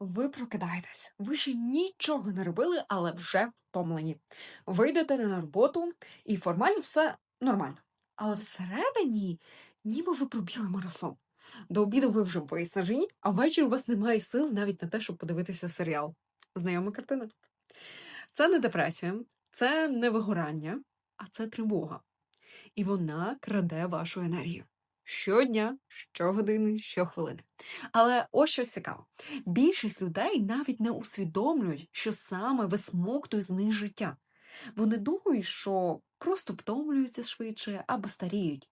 Ви прокидаєтесь. Ви ще нічого не робили, але вже втомлені. Ви йдете на роботу, і формально все нормально. Але всередині, ніби ви пробіли марафон. До обіду ви вже виснажені, а ввечері у вас немає сил навіть на те, щоб подивитися серіал. Знайома картина. Це не депресія, це не вигорання, а це тривога. І вона краде вашу енергію. Щодня, щогодини, щохвилини. Але ось що цікаво. Більшість людей навіть не усвідомлюють, що саме висмоктує з них життя. Вони думають, що просто втомлюються швидше або старіють.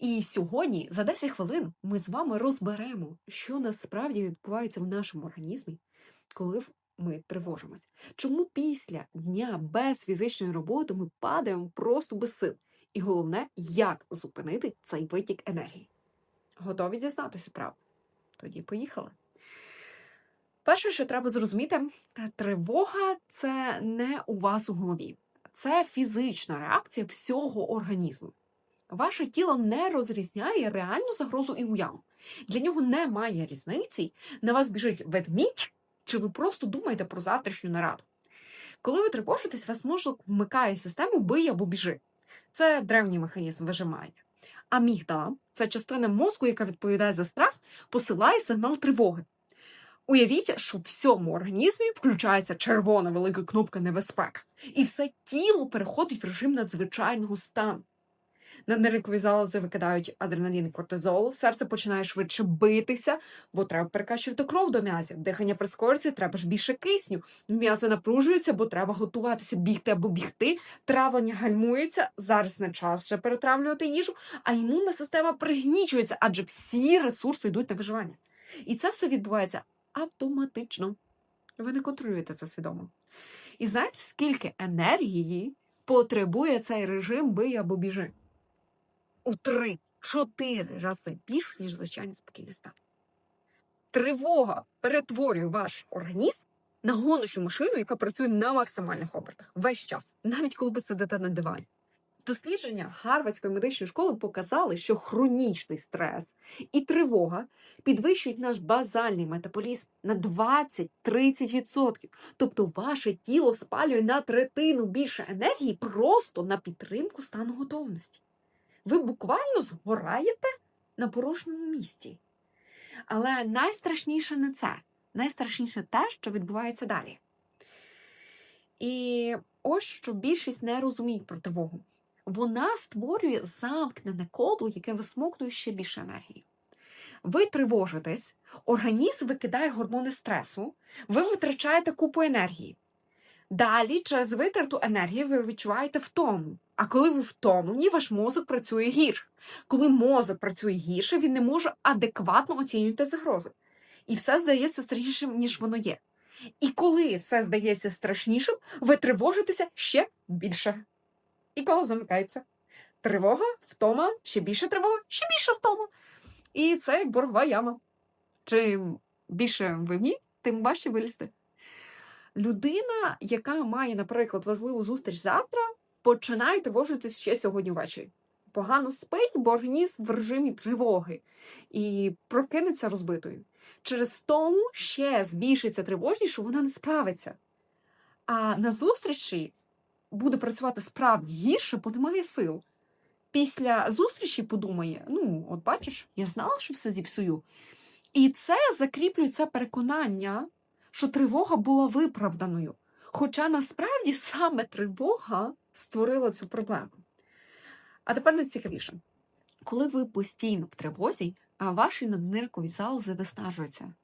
І сьогодні, за 10 хвилин, ми з вами розберемо, що насправді відбувається в нашому організмі, коли ми тривожимось. Чому після дня без фізичної роботи ми падаємо просто без сил? І головне, як зупинити цей витік енергії. Готові дізнатися правду? Тоді поїхали. Перше, що треба зрозуміти, е, тривога це не у вас у голові, це фізична реакція всього організму. Ваше тіло не розрізняє реальну загрозу і уяву. Для нього немає різниці, на вас біжить ведмідь, чи ви просто думаєте про завтрашню нараду. Коли ви тривожитесь, вас мозок вмикає систему бий або біжи. Це древній механізм вижимання. Амігдала це частина мозку, яка відповідає за страх, посилає сигнал тривоги. Уявіть, що в всьому організмі включається червона велика кнопка небезпека, і все тіло переходить в режим надзвичайного стану. На нервові залози викидають адреналін і кортизол, серце починає швидше битися, бо треба перекачувати кров до м'язів. Дихання прискорюється, треба ж більше кисню. М'язи напружуються, бо треба готуватися бігти або бігти. Травлення гальмується. Зараз не час ще перетравлювати їжу, а імунна система пригнічується, адже всі ресурси йдуть на виживання. І це все відбувається автоматично. Ви не контролюєте це свідомо. І знаєте, скільки енергії потребує цей режим бий або біжи? У три-чотири рази більше, ніж звичайний спокійний стан. Тривога перетворює ваш організм на гоночну машину, яка працює на максимальних обертах весь час, навіть коли ви сидите на дивані. Дослідження Гарвардської медичної школи показали, що хронічний стрес і тривога підвищують наш базальний метаболізм на 20-30%. Тобто ваше тіло спалює на третину більше енергії просто на підтримку стану готовності. Ви буквально згораєте на порожньому місці. Але найстрашніше не це. Найстрашніше те, що відбувається далі. І ось що більшість не розуміють про тривогу. Вона створює замкнене коло, яке висмоктує ще більше енергії. Ви тривожитесь, організм викидає гормони стресу, ви витрачаєте купу енергії. Далі, через витрату енергії, ви відчуваєте втому. А коли ви втомлені, ваш мозок працює гірше. Коли мозок працює гірше, він не може адекватно оцінювати загрози. І все здається страшнішим, ніж воно є. І коли все здається страшнішим, ви тривожитеся ще більше. І коло замикається. Тривога, втома, ще більше тривога, ще більше втома. І це як боргова яма. Чим більше ви ній, тим важче вилізти. Людина, яка має, наприклад, важливу зустріч завтра, починає тривожитись ще сьогодні ввечері. Погано спить, бо організм в режимі тривоги і прокинеться розбитою. Через тому ще збільшиться тривожність, що вона не справиться. А на зустрічі буде працювати справді гірше, бо немає сил. Після зустрічі подумає: ну, от бачиш, я знала, що все зіпсую. І це закріплює це переконання, що тривога була виправданою. Хоча насправді саме тривога створила цю проблему. А тепер найцікавіше. Коли ви постійно в тривозі, а ваші надниркові залози виснажуються.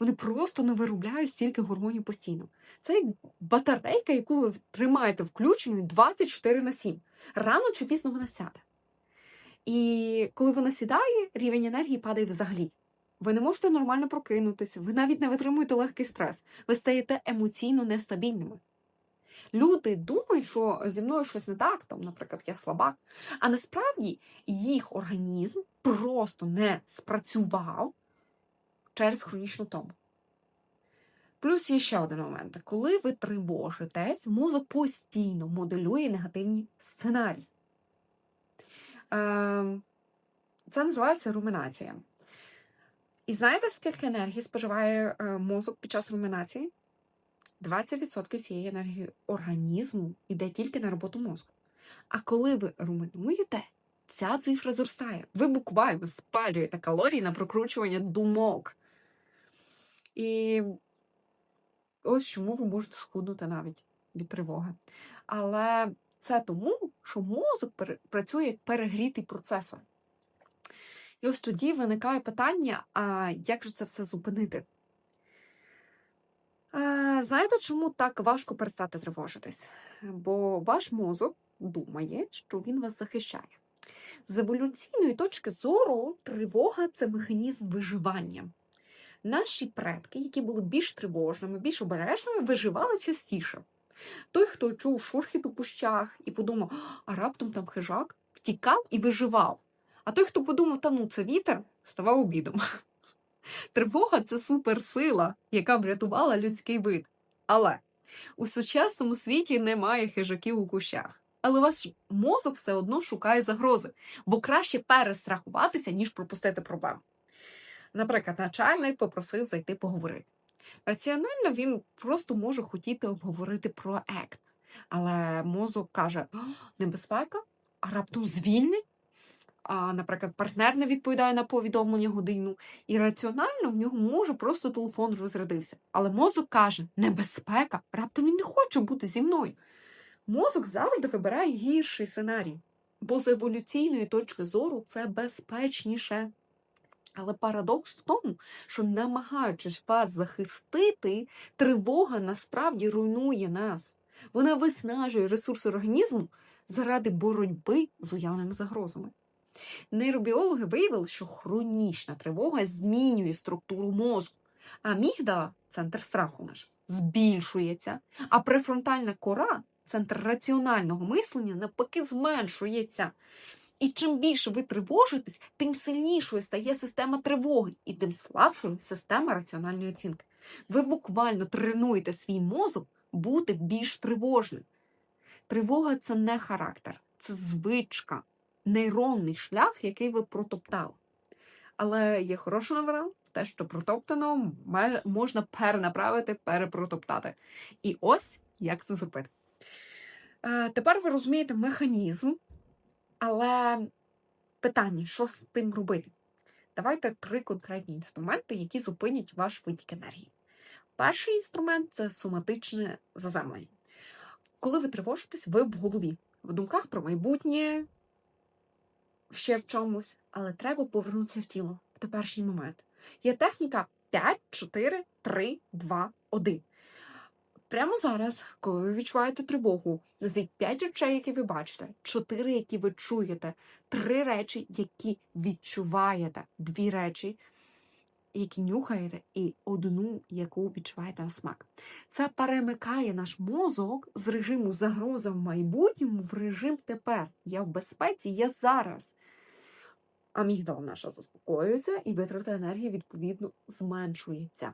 Вони просто не виробляють стільки гормонів постійно. Це як батарейка, яку ви тримаєте включеною 24 на 7. Рано чи пізно вона сяде. І коли вона сідає, рівень енергії падає взагалі. Ви не можете нормально прокинутися, ви навіть не витримуєте легкий стрес, ви стаєте емоційно нестабільними. Люди думають, що зі мною щось не так, там, наприклад, я слабак. А насправді їх організм просто не спрацював через хронічну тому. Плюс є ще один момент. Коли ви тривожитесь, мозок постійно моделює негативні сценарії. Ем, Це називається руминація. І знаєте, скільки енергії споживає е, мозок під час румінації? 20% всієї енергії організму йде тільки на роботу мозку. А коли ви руминуєте, ця цифра зростає. Ви буквально спалюєте калорії на прокручування думок. І ось чому ви можете схуднути навіть від тривоги. Але це тому, що мозок працює як перегрітий процесор. І ось тоді виникає питання: а як же це все зупинити? Знаєте, чому так важко перестати тривожитись? Бо ваш мозок думає, що він вас захищає. З еволюційної точки зору, тривога це механізм виживання. Наші предки, які були більш тривожними, більш обережними, виживали частіше. Той, хто чув шурхіт у кущах і подумав, а раптом там хижак, втікав і виживав. А той, хто подумав, та ну це вітер, ставав обідом. Тривога це суперсила, яка врятувала людський вид. Але у сучасному світі немає хижаків у кущах. Але ваш мозок все одно шукає загрози, бо краще перестрахуватися, ніж пропустити проблему. Наприклад, начальник попросив зайти поговорити. Раціонально він просто може хотіти обговорити проект, але мозок каже: небезпека, а раптом звільнить. А, наприклад, партнер не відповідає на повідомлення годину, і раціонально в нього може просто телефон розрядився. Але мозок каже: небезпека, раптом він не хоче бути зі мною. Мозок завжди вибирає гірший сценарій, бо з еволюційної точки зору це безпечніше. Але парадокс в тому, що намагаючись вас захистити, тривога насправді руйнує нас. Вона виснажує ресурси організму заради боротьби з уявними загрозами. Нейробіологи виявили, що хронічна тривога змінює структуру мозку, а мігдала, центр страху наш, збільшується, а префронтальна кора, центр раціонального мислення, навпаки, зменшується. І чим більше ви тривожитесь, тим сильнішою стає система тривоги, і тим слабшою система раціональної оцінки. Ви буквально тренуєте свій мозок бути більш тривожним. Тривога це не характер, це звичка, нейронний шлях, який ви протоптали. Але є хороша новина, те, що протоптано, можна перенаправити, перепротоптати. І ось як це зробити. Е, тепер ви розумієте механізм, але питання, що з тим робити? Давайте три конкретні інструменти, які зупинять ваш витік енергії. Перший інструмент це соматичне заземлення. Коли ви тривожитесь, ви в голові, в думках про майбутнє, ще в чомусь, але треба повернутися в тіло в теперішній момент. Є техніка 5, 4, 3, 2, 1. Прямо зараз, коли ви відчуваєте тривогу, назвіть 5 речей, які ви бачите, 4, які ви чуєте, 3 речі, які відчуваєте, 2 речі, які нюхаєте, і одну, яку відчуваєте на смак. Це перемикає наш мозок з режиму загроза в майбутньому в режим тепер. Я в безпеці, я зараз. Амігдала наша заспокоюється, і витрата енергії, відповідно, зменшується.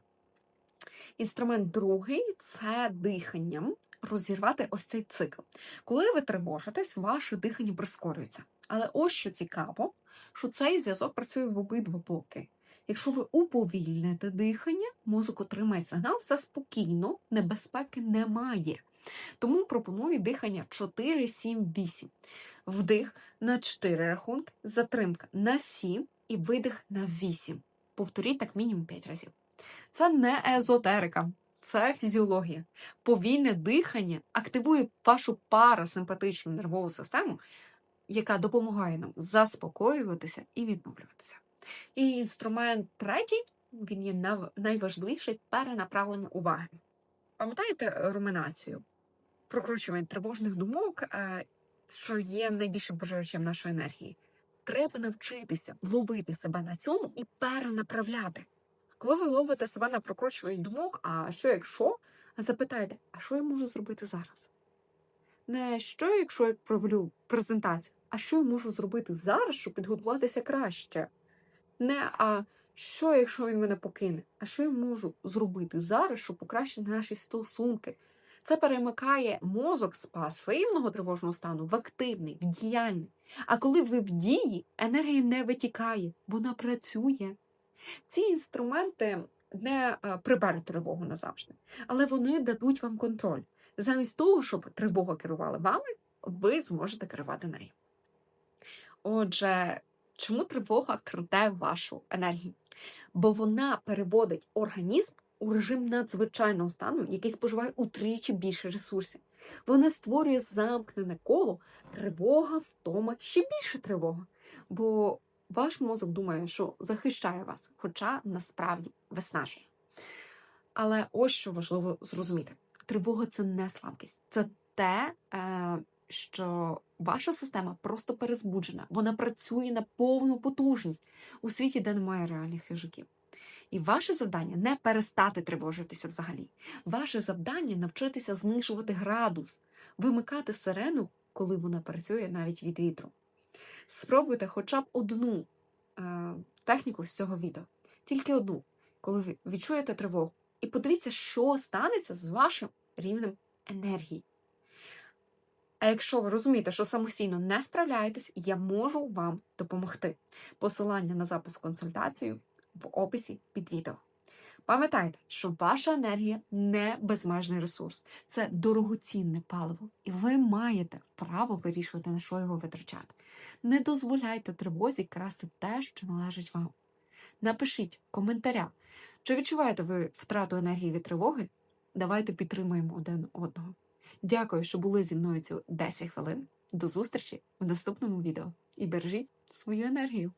Інструмент другий це диханням розірвати ось цей цикл. Коли ви тривожитесь, ваше дихання прискорюється. Але ось що цікаво, що цей зв'язок працює в обидва боки. Якщо ви уповільните дихання, мозок отримає сигнал, все спокійно, небезпеки немає. Тому пропоную дихання 4, 7, 8. Вдих на 4 рахунки, затримка на 7 і видих на 8. Повторіть так мінімум 5 разів. Це не езотерика, це фізіологія. Повільне дихання активує вашу парасимпатичну нервову систему, яка допомагає нам заспокоюватися і відновлюватися. І інструмент третій, він є найважливіший перенаправлення уваги. Пам'ятаєте руминацію? Прокручування тривожних думок, е, що є найбільшим пожирачем нашої енергії. Треба навчитися ловити себе на цьому і перенаправляти. Коли ви ловите себе на прокручуванні думок, а що якщо? Запитайте, а що я можу зробити зараз? Не що, якщо я проведу презентацію, а що я можу зробити зараз, щоб підготуватися краще? Не а що, якщо він мене покине? А що я можу зробити зараз, щоб покращити наші стосунки? Це перемикає мозок з пасивного тривожного стану в активний, в діяльний. А коли ви в дії, енергія не витікає, вона працює. Ці інструменти не е, приберуть тривогу назавжди, але вони дадуть вам контроль. Замість того, щоб тривога керувала вами, ви зможете керувати нею. Отже, чому тривога краде вашу енергію? Бо вона переводить організм у режим надзвичайного стану, який споживає утричі більше ресурсів. Вона створює замкнене коло, тривога, втома, ще більше тривога. Бо ваш мозок думає, що захищає вас, хоча насправді виснажує. Але ось що важливо зрозуміти: тривога це не слабкість, це те, е, що ваша система просто перезбуджена. Вона працює на повну потужність у світі, де немає реальних хижаків. І ваше завдання не перестати тривожитися взагалі. Ваше завдання навчитися знижувати градус, вимикати сирену, коли вона працює навіть від вітру. Спробуйте хоча б одну е, техніку з цього відео, тільки одну, коли ви відчуєте тривогу. І подивіться, що станеться з вашим рівнем енергії. А якщо ви розумієте, що самостійно не справляєтесь, я можу вам допомогти. Посилання на запис консультацію в описі під відео. Пам'ятайте, що ваша енергія не безмежний ресурс, це дорогоцінне паливо, і ви маєте право вирішувати, на що його витрачати. Не дозволяйте тривозі красти те, що належить вам. Напишіть в коментарях, чи відчуваєте ви втрату енергії від тривоги? Давайте підтримаємо один одного. Дякую, що були зі мною ці 10 хвилин. До зустрічі в наступному відео і бережіть свою енергію.